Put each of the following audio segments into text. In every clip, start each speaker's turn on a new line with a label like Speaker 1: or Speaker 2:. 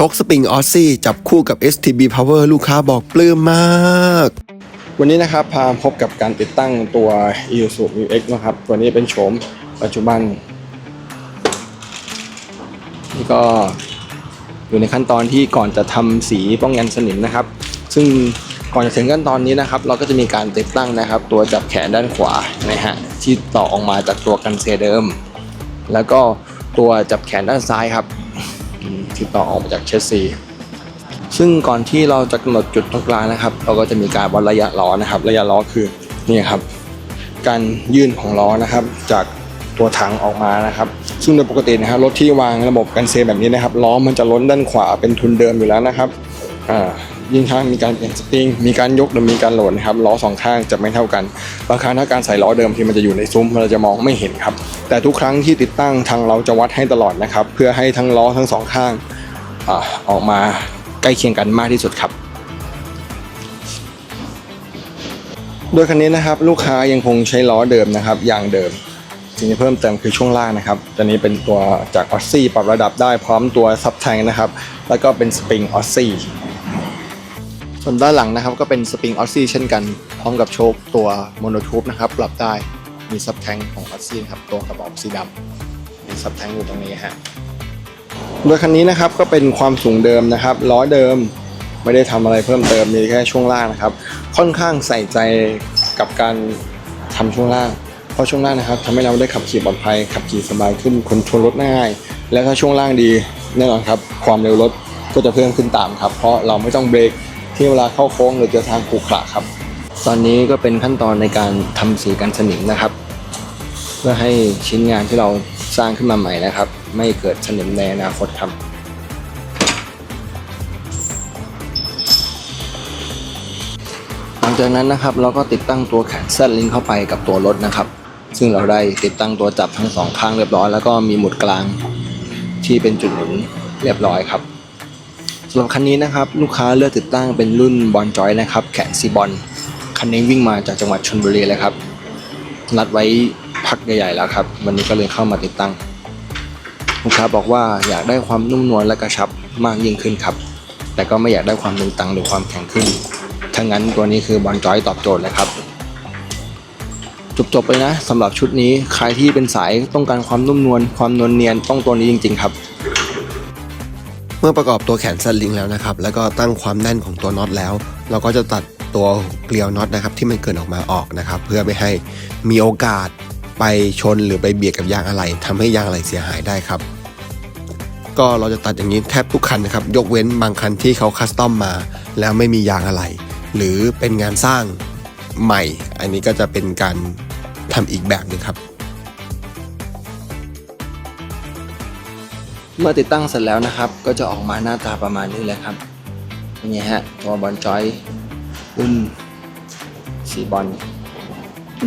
Speaker 1: ชกสปริงออซซี่จับคู่กับ STB Power ลูกค้าบอกปลื้มมาก วันนี้นะครับ พาพบกับการติดตั้งตัว Isuzu Mu X นะครับ ตัวนี้เป็นโฉมปัจจุบัน นี่ก็อยู่ในขั้นตอนที่ก่อนจะทำสีป้องกันสนิมนะครับ ซึ่งก่อนจะถึงขั้นตอนนี้นะครับ เราก็จะมีการติดตั้งนะครับ ตัวจับแขนด้านขวานะฮะที่ต่อออกมาจากตัวกันเซเดิม แล้วก็ตัวจับแขนด้านซ้ายครับ อืมที่ต่อออกมาจากเชสซีซึ่งก่อนที่เราจะกำหนดจุดตรงกลางนะครับ เราก็จะมีการวัดระยะล้อนะครับ ระยะล้อคือนี่ครับ การยื่นของล้อนะครับ จากตัวถังออกมานะครับ ซึ่งโดยปกตินะฮะรถที่วางระบบกันเซแบบนี้นะครับล้อมันจะล้นด้านขวาเป็นทุนเดิมอยู่แล้วนะครับอ่า ยิ่งข้างมีการเปลี่ยนสปริง มีการยกหรือมีการโหลดนะครับล้อสองข้างจะไม่เท่ากันบางครั้งถ้าการใส่ล้อเดิมที่มันจะอยู่ในซุ้มเราจะมองไม่เห็นครับ แต่ทุกครั้งที่ติดตั้งทางเราจะวัดให้ตลอดนะครับ เพื่อให้ทั้งล้อทั้งสองข้างอออกมาใกล้เคียงกันมากที่สุดครับโดยคันนี้นะครับลูกค้ายังคงใช้ล้อเดิมนะครับยางเดิมสิ่งที่เพิ่มเติมคือช่วงล่างนะครับตัวนี้เป็นตัวจากออ s ซี่ปรับระดับได้พร้อมตัวซับแทงนะครับ แล้วก็เป็นสปริงออ s ซี่ ส่วนด้านหลังนะครับก็เป็นสปริงออ s ซี่เช่นกัน พร้อมกับโชคตัวโมโนทูบนะครับปรับได้มีซับแทงของออ s ซี่ครับตัวกระบอกสีดำมีซับแทงอยู่ตรงนี้ฮะโดยคันนี้นะครับก็เป็นความสูงเดิมนะครับล้อเดิมไม่ได้ทำอะไรเพิ่มเติมมีแค่ช่วงล่างนะครับ ค่อนข้างใส่ใจกับการทำช่วงล่าง เพราะช่วงล่างนะครับทำให้เราได้ขับขี่ปลอดภัยขับขี่สบายขึ้นคนโทรลรถง่าย และถ้าช่วงล่างดีแน่นอนครับความเร็วรถก็จะเพิ่มขึ้นตามครับ เพราะเราไม่ต้องเบรก ที่เวลาเข้าโค้งหรือเจอทางขรุขระครับ ตอนนี้ก็เป็นขั้นตอนในการทำสีกันสนิมนะครับ เพื่อให้ชิ้นงานที่เราสร้างขึ้นมาใหม่นะครับ ไม่เกิดสนิมในอนาคตครับหลังจากนั้นนะครับเราก็ติดตั้งตัวแขนแซดลิงเข้าไปกับตัวรถนะครับ ซึ่งเราได้ติดตั้งตัวจับทั้งสองข้างเรียบร้อยแล้วก็มีหมุดกลางที่เป็นจุดหมุนเรียบร้อยครับ สำหรับคันนี้นะครับลูกค้าเลือกติดตั้งเป็นรุ่นบอลจอยนะครับ แขนซีบอลคันนี้วิ่งมาจากจังหวัดชลบุรีเลยครับ นัดไว้พักใหญ่ๆแล้วครับ วันนี้ก็เลยเข้ามาติดตั้ง ลูกค้าบอกว่าอยากได้ความนุ่มนวลและกระชับมากยิ่งขึ้นครับ แต่ก็ไม่อยากได้ความตึงตังหรือความแข็งขึ้นถ้างั้นตัวนี้คือบอลจอยตอบโจทย์เลยครับจบๆไปนะสำหรับชุดนี้ใครที่เป็นสายต้องการความนุ่มนวลความนวลเนียนต้องตัวนี้จริง ๆ ครับ มื่อประกอบตัวแขนสลิงแล้วนะครับ แล้วก็ตั้งความแน่นของตัวน็อตแล้ว เราก็จะตัดตัวเกลียวน็อตนะครับที่มันเกินออกมาออกนะครับ เพื่อไม่ให้มีโอกาสไปชนหรือไปเบียดกับยางอะไหล่ทำให้ยางอะไหล่เสียหายได้ครับ ก็เราจะตัดอย่างนี้แทบทุกคันนะครับ ยกเว้นบางคันที่เขาคัสตอมมา แล้วไม่มียางอะไหล่หรือเป็นงานสร้างใหม่ อันนี้ก็จะเป็นการทำอีกแบบหนึงครับ เมื่อติดตั้งเสร็จแล้วนะครับ ก็จะออกมาหน้าตาประมาณนี้เลยครับเป็นไงฮะตัวบอลจอยรุ่นสีบอล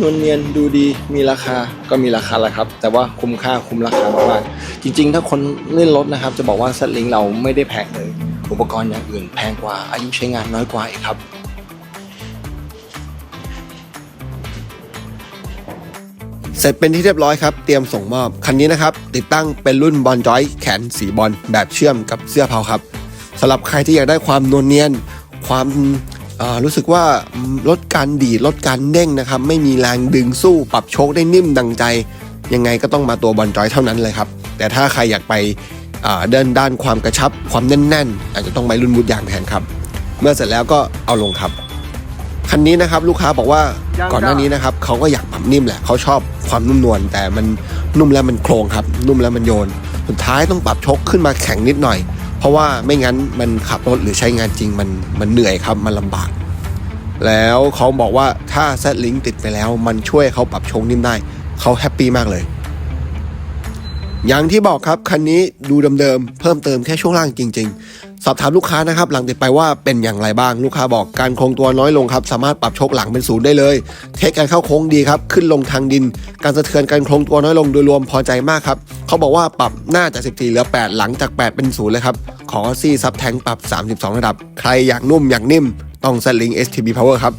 Speaker 1: นวลเนียนดูดีมีราคาก็มีราคาแหละครับ แต่ว่าคุ้มค่าคุ้มราคามากๆจริง ๆ ถ้าคนเล่นรถนะครับ จะบอกว่าสลิงเราไม่ได้แพงเลย อุปกรณ์อย่างอื่นแพงกว่าอายุใช้งานน้อยกว่าอีกครับ เสร็จเป็นที่เรียบร้อยครับ เตรียมส่งมอบ คันนี้นะครับ ติดตั้งเป็นรุ่นบอลจอยแขนสีบอลแบบเชื่อมกับเสื้อเผาครับสำหรับใครที่อยากได้ความนวลเนียน ความรู้สึกว่าลดการดีดลดการเด้งนะครับ ไม่มีแรงดึงสู้ปรับโชคได้นิ่มดังใจ ยังไงก็ต้องมาตัวบอลจอยเท่านั้นเลยครับ แต่ถ้าใครอยากไปเอ่อเดินด้านความกระชับความแน่นๆ อาจจะต้องไปรุ่นมุดยางแทนครับ เมื่อเสร็จแล้วก็เอาลงครับ คันนี้นะครับลูกค้าบอกว่าก่อนหน้านี้นะครับเขาก็อยากปรับนิ่มแหละเขาชอบความนุ่มนวลแต่มันนุ่มแล้วมันโครงครับ นุ่มแล้วมันโยน สุดท้ายต้องปรับชกขึ้นมาแข็งนิดหน่อย เพราะว่าไม่งั้นมันขับรถหรือใช้งานจริงมันมันเหนื่อยครับมันลำบาก แล้วเขาบอกว่าถ้าแซดลิงติดไปแล้ว มันช่วยเขาปรับชงนิ่มได้เขาแฮปปี้มากเลย อย่างที่บอกครับคันนี้ดูเดิมๆเพิ่มเติมแค่ช่วงล่างจริงๆส อบถามลูกค้านะครับหลังติดไปว่าเป็นอย่างไรบ้างลูกค้าบอกการโคงตัวน้อยลงครับสามารถปรับชกหลังเป็นศูนย์ได้เลย เทคการเข้าโค้งดีครับขึ้นลงทางดิน การสะเทือนการโคงตัวน้อยลงโดยรวมพอใจมากครับเขาบอกว่าปรับหน้าจาก 14เหลือ 8 หลังจาก 8 เป็นศูนย์เลยครับขอซี่ซับแทงปรับ 32 ระดับ ใครอยากนุ่มอยากนิ่มต้องสลิง STB Power ครับ